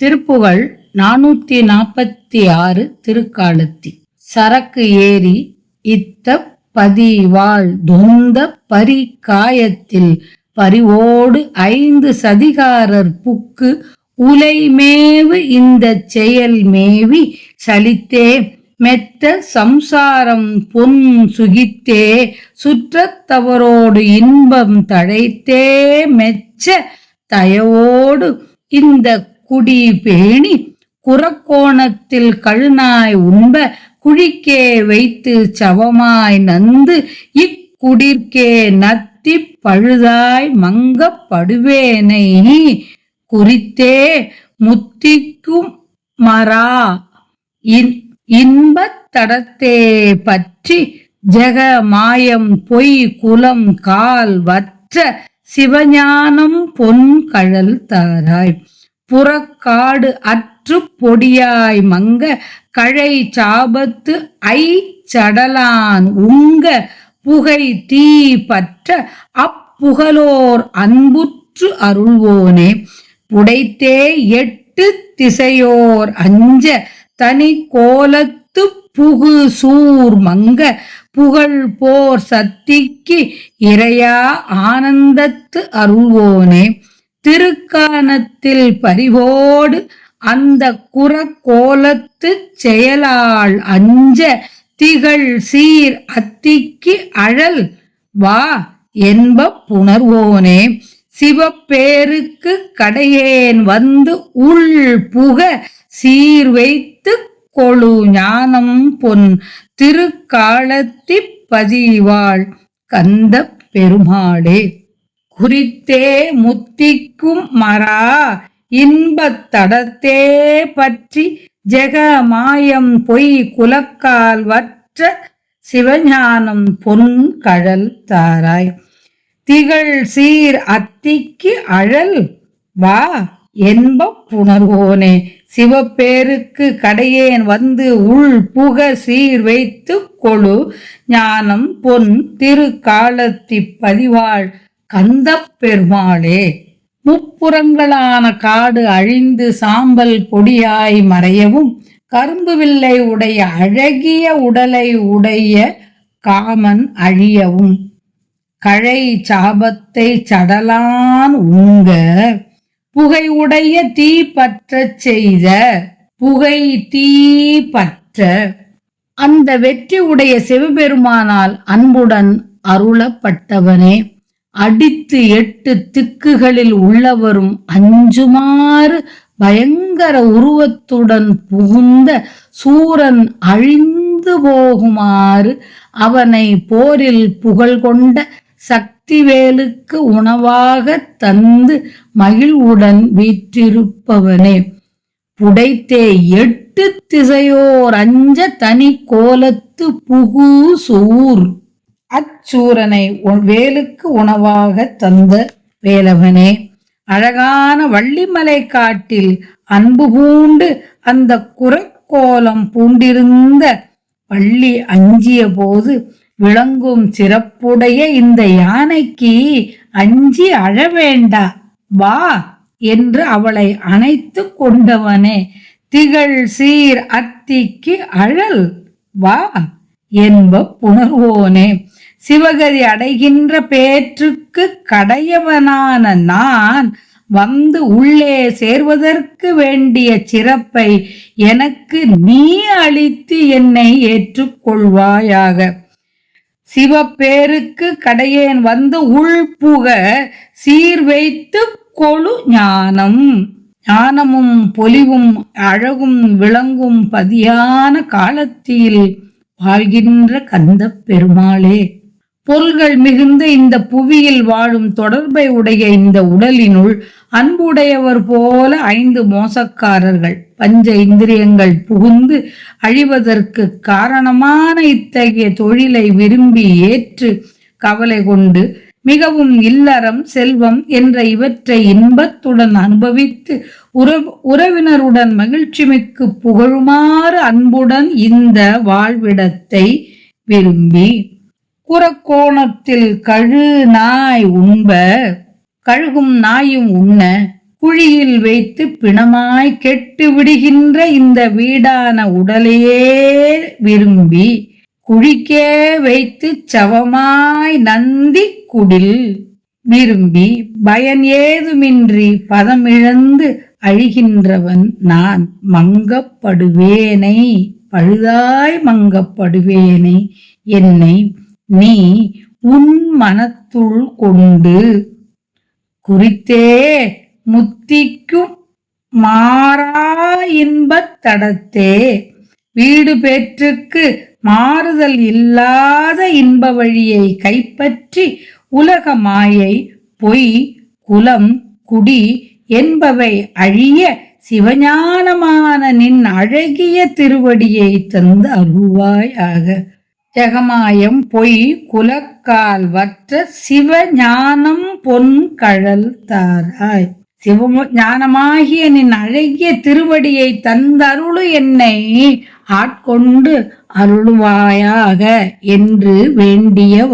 திருப்புகழ் நானூத்தி நாற்பத்தி ஆறு திருக்காலத்தி. சரக்கு ஏறி இத்த பதிவாள் தொந்த பரிகாயத்தில் பரிவோடு ஐந்து சதிகாரர் புக்கு உலைமேவு இந்த செயல் மேவி சலித்தே மெத்த சம்சாரம் பொன் சுகித்தே சுற்றத்தவரோடு இன்பம் தழைத்தே. மெச்ச தயவோடு இந்த குடி பேணி குறக்கோணத்தில் கழுநாய் உண்ப குழிக்கே வைத்து சவமாய் நந்து இக்குடிற்கே நத்தி பழுதாய் மங்கப்படுவேனை குறித்தே முத்திக்கும் மரா. இன்- இன்பத் தடத்தே பற்றி ஜெக மாயம் பொய் குலம் கால் வற்ற சிவஞானம் பொன் கழல் தாராய். புறக்காடு அற்று பொடியாய் மங்க கழை சாபத்து ஐ சடலான் உங்க புகை தீ பற்ற அப்புகலோர் அன்புற்று அருள்வோனே. புடைத்தே எட்டு திசையோர் அஞ்ச தனி கோலத்து புகு சூர் மங்க புகழ் போர் சத்திக்கு இறையா ஆனந்தத்து அருள்வோனே. திருக்கானத்தில் பரிவோடு அந்த குறக்கோலத்து செயலாள் அஞ்ச திகழ் சீர் அத்திக்கு அழல் வா என்ப புணர்வோனே. சிவப்பேருக்கு கடையேன் வந்து உள் புக சீர் வைத்து கொழு ஞானம் பொன் திருக்காலத்தி பதிவாள் கந்த பெருமாளே. குறித்தே முத்திக்கும் மரா இன்பத்தடத்தே பற்றி ஜெக மாயம் பொய் குலக்கால் வற்ற சிவஞானம் பொன் கழல் தாராய். திகழ் சீர் அத்திக்கு அழல் வா என்ப புணர்வோனே. சிவப்பேருக்கு கடையேன் வந்து உள் புக சீர் வைத்து கொழு ஞானம் பொன் திருக்காலத்தி பதிவாள். கந்த பெருமாளே முப்புறங்களான காடு அழிந்து சாம்பல் பொடியாய் மறையவும் கரும்பு வில்லை உடைய அழகிய உடலை உடைய காமன் அழியவும். கழை சாபத்தை சடலான் உங்க புகை உடைய தீ பற்றச் செய்த புகை தீ பற்ற. அந்த வெற்றி உடைய சிவபெருமானால் அன்புடன் அருளப்பட்டவனே. அடித்து எட்டு திக்குகளில் உள்ளவரும் அஞ்சுமாறு பயங்கர உருவத்துடன் புகுந்த சூரன் அழிந்து போகுமாறு அவனை போரில் புகழ் கொண்ட சக்திவேலுக்கு உணவாக தந்து மகிழ்வுடன் வீற்றிருப்பவனே. புடைத்தே எட்டு திசையோர் அஞ்ச தனி கோலத்து புகு சூர். அச்சூரனை உன் வேலுக்கு உணவாக தந்த வேலவனே அழகான வள்ளிமலை காட்டில் அன்பு பூண்டு அந்த குரக்கோலம் பூண்டிருந்த பள்ளி அஞ்சிய போது விளங்கும் சிறப்புடைய இந்த யானைக்கு அஞ்சி அழ வேண்டா வா என்று அவளை அணைத்து கொண்டவனே திகழ் சீர் அத்திக்கு அழல் வா என்ப புணர்வோனே. சிவகதி அடைகின்ற பேற்றுக்கு கடையவனான நான் வந்து உள்ளே சேர்வதற்கு வேண்டிய சிறப்பை எனக்கு நீ அளித்து என்னை ஏற்றுக்கொள்வாயாக. சிவப்பேருக்கு கடையேன் வந்து உள்புக சீர் வைத்து கொழு ஞானம். ஞானமும் பொலிவும் அழகும் விளங்கும் பதியான காலத்தில் வாழ்கின்ற கந்த பெருமாளே. பொருள்கள் மிகுந்த இந்த புவியில் வாழும் தொடர்பை உடைய இந்த உடலினுள் அன்புடையவர் போல ஐந்து மோசக்காரர்கள் பஞ்ச இந்திரியங்கள் புகுந்து அழிவதற்கு காரணமான இத்தகைய தொழிலை விரும்பி ஏற்று கவலை கொண்டு மிகவும் இல்லறம் செல்வம் என்ற இவற்றை இன்பத்துடன் அனுபவித்து உறவு உறவினருடன் மகிழ்ச்சிமிக்கு புகழுமாறு அன்புடன் இந்த வாழ்விடத்தை விரும்பி குறக்கோணத்தில் கழு நாய் உண்ப கழுகும் நாயும் உண்ண குழியில் வைத்து பிணமாய் கெட்டு விடுகின்ற இந்த வீடான உடலையே விரும்பி குழிக்கே வைத்து சவமாய் நந்தி குடில். விரும்பி பயன் ஏதுமின்றி பதமிழந்து அழிகின்றவன் நான் மங்கப்படுவேனை பழுதாய் மங்கப்படுவேனை என்னை நீ உன் மனத்துள் கொண்டு குறித்தே முத்திக்கும் மாறா இன்பத் தடத்தே. வீடு பேற்றுக்கு மாறுதல் இல்லாத இன்ப வழியை கைப்பற்றி உலக மாயை பொய் குலம் குடி என்பவை அழிய சிவஞானமான நின் அழகிய திருவடியை தந்து அருள்வாயாக. ஜெகமாயம் பொய் குலக்கால் வற்ற சிவ ஞானம் பொன் கழல் தாராய் சிவ ஞானமாகிய நின் அழகிய திருவடியை தந்தருளு என்னை ஆட்கொண்டு அருளுவாயாக என்று வேண்டிய